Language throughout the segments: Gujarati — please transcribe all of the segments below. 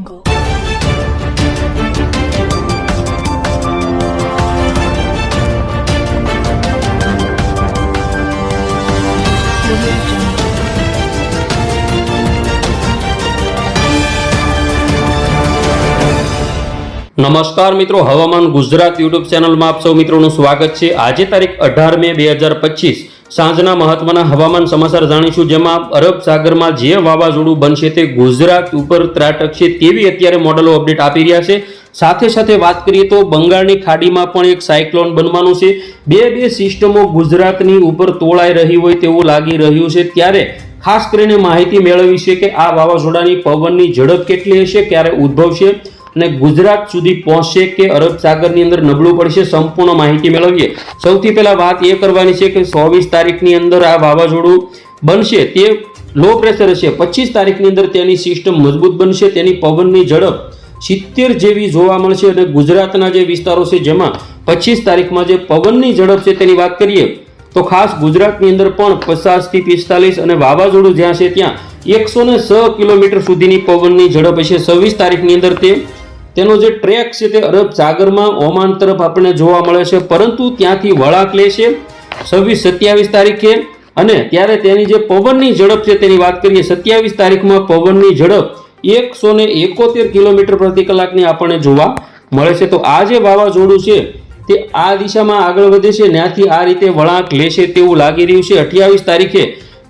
નમસ્કાર મિત્રો, હવામાન ગુજરાત યુટ્યુબ ચેનલમાં આપ સૌ મિત્રોનું સ્વાગત છે. આજે તારીખ અઢાર મે બે હજાર પચીસ. સાંજના મહત્વના હવામાન સમાચાર જાણીશું. જેમાં અરબ સાગરમાં જે વાવાઝોડું બનશે તે ગુજરાત ઉપર ત્રાટકશે તેવી અત્યારે મોડલો અપડેટ આપી રહ્યા છે. સાથે સાથે વાત કરીએ તો બંગાળની ખાડીમાં પણ એક સાયક્લોન બનવાનું છે. બે બે સિસ્ટમો ગુજરાતની ઉપર તોળાઈ રહી હોય તેવું લાગી રહ્યું છે. ત્યારે ખાસ કરીને માહિતી મેળવી છે કે આ વાવાઝોડાની પવનની ઝડપ કેટલી હશે, ક્યારે ઉદ્ભવશે? અને ગુજરાત સુધી પહોંચશે કે અરબ સાગરની અંદર નબળું પડશે સંપૂર્ણ માહિતી મેળવીએ. સૌથી પહેલાં વાત એ કરવાની છે કે ચોવીસ તારીખની અંદર આ વાવાઝોડું બનશે તે લો પ્રેશર હશે. પચીસ તારીખની અંદર તેની સિસ્ટમ મજબૂત બનશે, તેની પવનની ઝડપ સિત્તેર જેવી જોવા મળશે અને ગુજરાતના જે વિસ્તારો છે જેમાં પચીસ તારીખમાં જે પવનની ઝડપ છે તેની વાત કરીએ, તો ખાસ ગુજરાતની અંદર પણ પચાસથી પિસ્તાલીસ અને વાવાઝોડું જ્યાં છે ત્યાં એકસો ને છ કિલોમીટર સુધીની પવનની ઝડપ હશે. છવ્વીસ તારીખની અંદર તે તેનો જે ટ્રેક છે તે અરબ સાગરમાં ઓમાન તરફ આપણને જોવા મળે છે. પરંતુ ત્યાંથી વળાંક લે છે છવ્વીસ સત્યાવીસ તારીખે. અને ત્યારે તેની જે પવનની ઝડપ છે તેની વાત કરીએ, સત્યાવીસ તારીખમાં પવનની ઝડપ એકસો ને એકોતેર કિલોમીટર પ્રતિ કલાકની આપણને જોવા મળે છે. તો આ જે વાવાઝોડું છે તે આ દિશામાં આગળ વધે છે. ત્યાંથી આ રીતે વળાંક લેશે તેવું લાગી રહ્યું છે. અઠ્યાવીસ તારીખે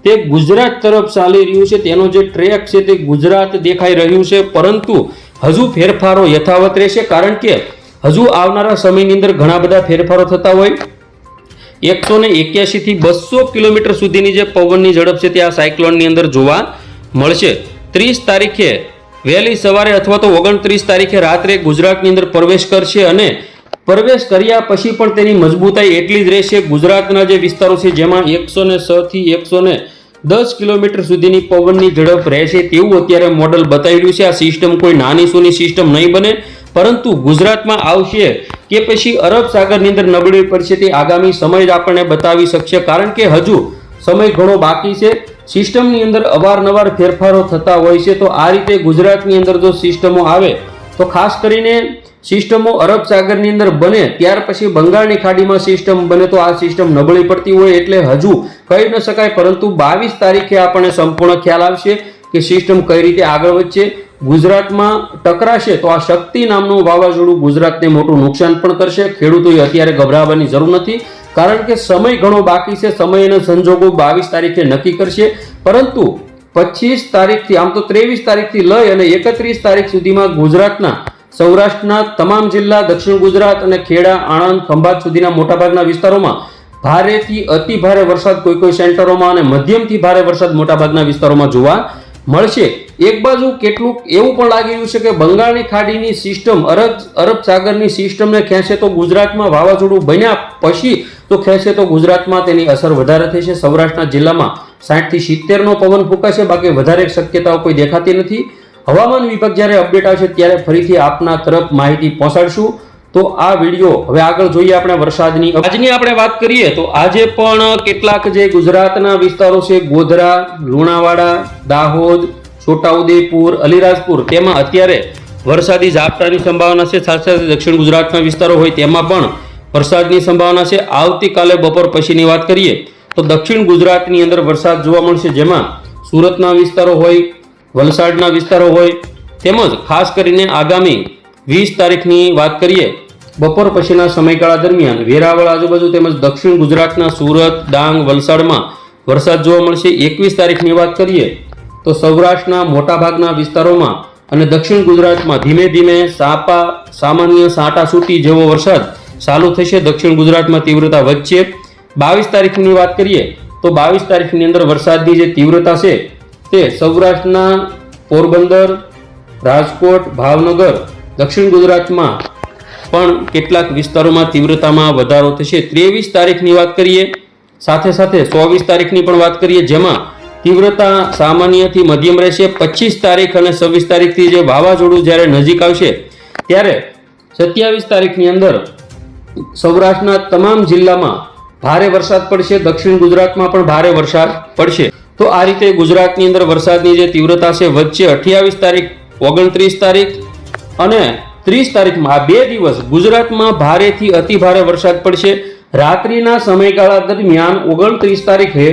તે ગુજરાત તરફ ચાલી રહ્યું છે. તેનો જે ટ્રેક છે તે ગુજરાત દેખાઈ રહ્યું છે. પરંતુ હજુ ફેરફારો યથાવત રહેશે કારણ કે હજુ આવનારા સમયની અંદર ઘણા બધા ફેરફારો થતા હોય. એકસો ને એક્યાસીથી બસો કિલોમીટર સુધીની જે પવનની ઝડપ છે તે આ સાયક્લોનની અંદર જોવા મળશે. ત્રીસ તારીખે વહેલી સવારે અથવા તો ઓગણત્રીસ તારીખે રાત્રે ગુજરાતની અંદર પ્રવેશ કરશે અને પ્રવેશ કર્યા પછી પણ તેની મજબૂતાઈ એટલી જ રહેશે. ગુજરાતના જે વિસ્તારો છે જેમાં એકસો ને છથી એકસો ને દસ કિલોમીટર સુધીની પવનની ઝડપ રહેશે તેવું અત્યારે મોડલ બતાવી રહ્યું છે. આ સિસ્ટમ કોઈ નાની સૂની સિસ્ટમ નહીં બને, પરંતુ ગુજરાતમાં આવશે કે પછી અરબ સાગરની અંદર નબળી પડશે તે આગામી સમય જ આપણને બતાવી શકશે. કારણ કે હજુ સમય ઘણો બાકી છે. સિસ્ટમની અંદર અવારનવાર ફેરફારો થતા હોય છે. તો આ રીતે ગુજરાતની અંદર જો સિસ્ટમો આવે તો ખાસ કરીને સિસ્ટમો અરબ સાગરની અંદર બને, ત્યાર પછી બંગાળની ખાડીમાં સિસ્ટમ બને તો આ સિસ્ટમ નબળી પડતી હોય એટલે હજુ કહી ન શકાય, પરંતુ બાવીસ તારીખે આપણને સંપૂર્ણ ખ્યાલ આવશે કે સિસ્ટમ કઈ રીતે આગળ વધશે. ગુજરાતમાં ટકરાશે તો આ શક્તિ નામનું વાવાઝોડું ગુજરાતને મોટું નુકસાન પણ કરશે. ખેડૂતોએ અત્યારે ગભરાવાની જરૂર નથી, કારણ કે સમય ઘણો બાકી છે, સમય અને સંજોગો બાવીસ તારીખે નક્કી કરશે. પરંતુ પચીસ તારીખથી, આમ તો ત્રેવીસ તારીખથી લઈ અને એકત્રીસ તારીખ સુધીમાં ગુજરાતના, સૌરાષ્ટ્રના તમામ જિલ્લા, દક્ષિણ ગુજરાત અને ખેડા, આણંદ, ખંભાત સુધીના મોટાભાગના વિસ્તારોમાં ભારેથી અતિ ભારે વરસાદ કોઈ કોઈ સેન્ટરોમાં અને મધ્યમથી ભારે વરસાદ મોટાભાગના વિસ્તારોમાં જોવા મળશે. એક બાજુ કેટલુંક એવું પણ લાગી રહ્યું છે કે બંગાળની ખાડીની સિસ્ટમ અરબ અરબ સાગરની સિસ્ટમને ખેંચે તો ગુજરાતમાં વાવાઝોડું બન્યા પછી તો ખેંચે તો ગુજરાતમાં તેની અસર વધારે થશે સૌરાષ્ટ્રના જિલ્લામાં સાઠથી સિત્તેરનો પવન ફૂંકાશે, બાકી વધારે શક્યતાઓ કોઈ દેખાતી નથી. હવામાન વિભાગ જ્યારે અપડેટ આવશે ત્યારે ફરીથી આપના તરફ માહિતી પહોંચાડશું. તો આ વીડિયો હવે આગળ જોઈએ આપણે વરસાદની આજની આપણે વાત કરીએ તો આજે પણ કેટલાક જે ગુજરાતના વિસ્તારો છે, ગોધરા, લુણાવાડા, દાહોદ છોટાઉદેપુર, અલીરાજપુર તેમાં અત્યારે વરસાદી ઝાપટાની સંભાવના છે. સાથે સાથે દક્ષિણ ગુજરાતના વિસ્તારો હોય તેમાં પણ વરસાદની સંભાવના છે. આવતીકાલે બપોર પછીની વાત કરીએ તો દક્ષિણ ગુજરાતની અંદર વરસાદ જોવા મળશે, જેમાં સુરતના વિસ્તારો હોય, વલસાડના વિસ્તારો હોય, તેમજ ખાસ કરીને આગામી વીસ તારીખની વાત કરીએ, બપોર પછીના સમયગાળા દરમિયાન વેરાવળ આજુબાજુ તેમજ દક્ષિણ ગુજરાતના સુરત, ડાંગ, વલસાડમાં વરસાદ જોવા મળશે. એકવીસ તારીખની વાત કરીએ તો સૌરાષ્ટ્રના મોટાભાગના વિસ્તારોમાં અને દક્ષિણ ગુજરાતમાં ધીમે ધીમે સાપા, સામાન્ય સાંટા સૂટી જેવો વરસાદ ચાલુ થશે. દક્ષિણ ગુજરાતમાં તીવ્રતા વધશે. બાવીસ તારીખની વાત કરીએ તો બાવીસ તારીખની અંદર વરસાદની જે તીવ્રતા છે તે સૌરાષ્ટ્રના પોરબંદર, રાજકોટ, ભાવનગર, દક્ષિણ ગુજરાતમાં પણ કેટલાક વિસ્તારોમાં તીવ્રતામાં વધારો થશે. ત્રેવીસ તારીખની વાત કરીએ, સાથે સાથે ચોવીસ તારીખની પણ વાત કરીએ, જેમાં તીવ્રતા સામાન્યથી મધ્યમ રહેશે. પચીસ તારીખ અને છવ્વીસ તારીખથી જે વાવાઝોડું જ્યારે નજીક આવશે, ત્યારે સત્યાવીસ તારીખની અંદર સૌરાષ્ટ્રના તમામ જિલ્લામાં ભારે વરસાદ પડશે. દક્ષિણ ગુજરાતમાં પણ ભારે વરસાદ પડશે. તો આ રીતે ગુજરાતની અંદર વરસાદની જે તીવ્રતા છે વચ્ચે અઠ્યાવીસ તારીખ, ઓગણત્રીસ તારીખ અને ત્રીસ તારીખમાં આ બે દિવસ ગુજરાતમાં ભારેથી અતિ ભારે વરસાદ પડશે. રાત્રિના સમયગાળા દરમિયાન ઓગણત્રીસ તારીખે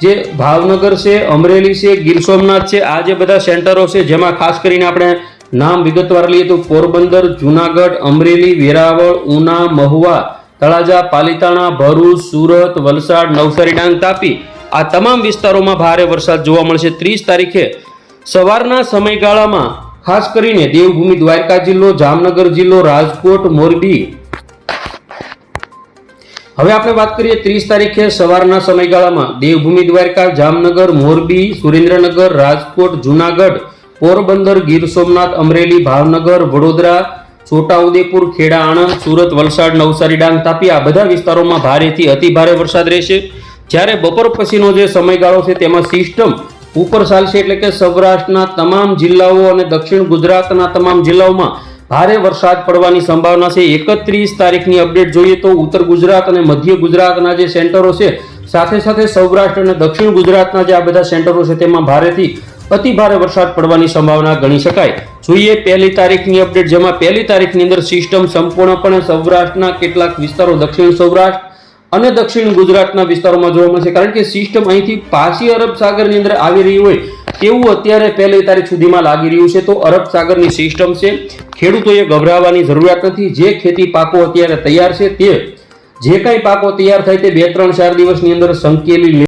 જે ભાવનગર છે, અમરેલી છે, ગીર સોમનાથ છે, આ જે બધા સેન્ટરો છે, જેમાં ખાસ કરીને આપણે નામ વિગતવાર લઈએ તો પોરબંદર, જુનાગઢ, અમરેલી, વેરાવળ, ઉના, મહુવા, તળાજા, પાલીતાણા, ભરૂચ, સુરત, વલસાડ, નવસારી, ડાંગ, તાપી આ તમામ વિસ્તારોમાં ભારે વરસાદ જોવા મળશે. ત્રીસ તારીખે સવારના સમયગાળામાં ખાસ કરીને દેવભૂમિ દ્વારકા જિલ્લો, જામનગર જિલ્લો, રાજકોટ, મોરબી હવે આપણે વાત કરીએ ત્રીસ તારીખે સવારના સમયગાળામાં. દેવભૂમિ દ્વારકા, જામનગર, મોરબી, સુરેન્દ્રનગર, રાજકોટ, જુનાગઢ, પોરબંદર, ગીર સોમનાથ, અમરેલી, ભાવનગર, વડોદરા, છોટાઉદેપુર, ખેડા, આણંદ, સુરત, વલસાડ, નવસારી, ડાંગ, તાપી આ બધા વિસ્તારોમાં ભારેથી અતિ ભારે વરસાદ રહેશે. જ્યારે બપોર પછીનો જે સમયગાળો છે તેમાં સિસ્ટમ ઉપર ચાલશે એટલે કે સૌરાષ્ટ્રના તમામ જિલ્લાઓ અને દક્ષિણ ગુજરાતના તમામ જિલ્લાઓમાં ભારે વરસાદ પડવાની સંભાવના છે. એકત્રીસ તારીખની અપડેટ જોઈએ તો ઉત્તર ગુજરાત અને મધ્ય ગુજરાતના જે સેન્ટરો છે, સાથે સાથે સૌરાષ્ટ્ર અને દક્ષિણ ગુજરાતના જે આ બધા સેન્ટરો છે, તેમાં ભારેથી અતિ ભારે વરસાદ પડવાની સંભાવના ગણી શકાય. જોઈએ પહેલી તારીખની અપડેટ, જેમાં પહેલી તારીખની અંદર સિસ્ટમ સંપૂર્ણપણે સૌરાષ્ટ્રના કેટલાક વિસ્તારો, દક્ષિણ સૌરાષ્ટ્ર અને દક્ષિણ ગુજરાતના વિસ્તારોમાં જોવા મળશે. કારણ કે સિસ્ટમ અહીંથી પાછી અરબ સાગરની અંદર આવી રહી હોય તેવું અત્યારે પહેલી તારીખ સુધીમાં લાગી રહ્યું છે. તો અરબ સાગરની સિસ્ટમ છે. ખેડૂતોએ ગભરાવાની જરૂરિયાત નથી. જે ખેતી પાકો અત્યારે તૈયાર છે તે, જે કાંઈ પાકો તૈયાર થાય તે બે, ત્રણ, ચાર દિવસની અંદર સંકેલી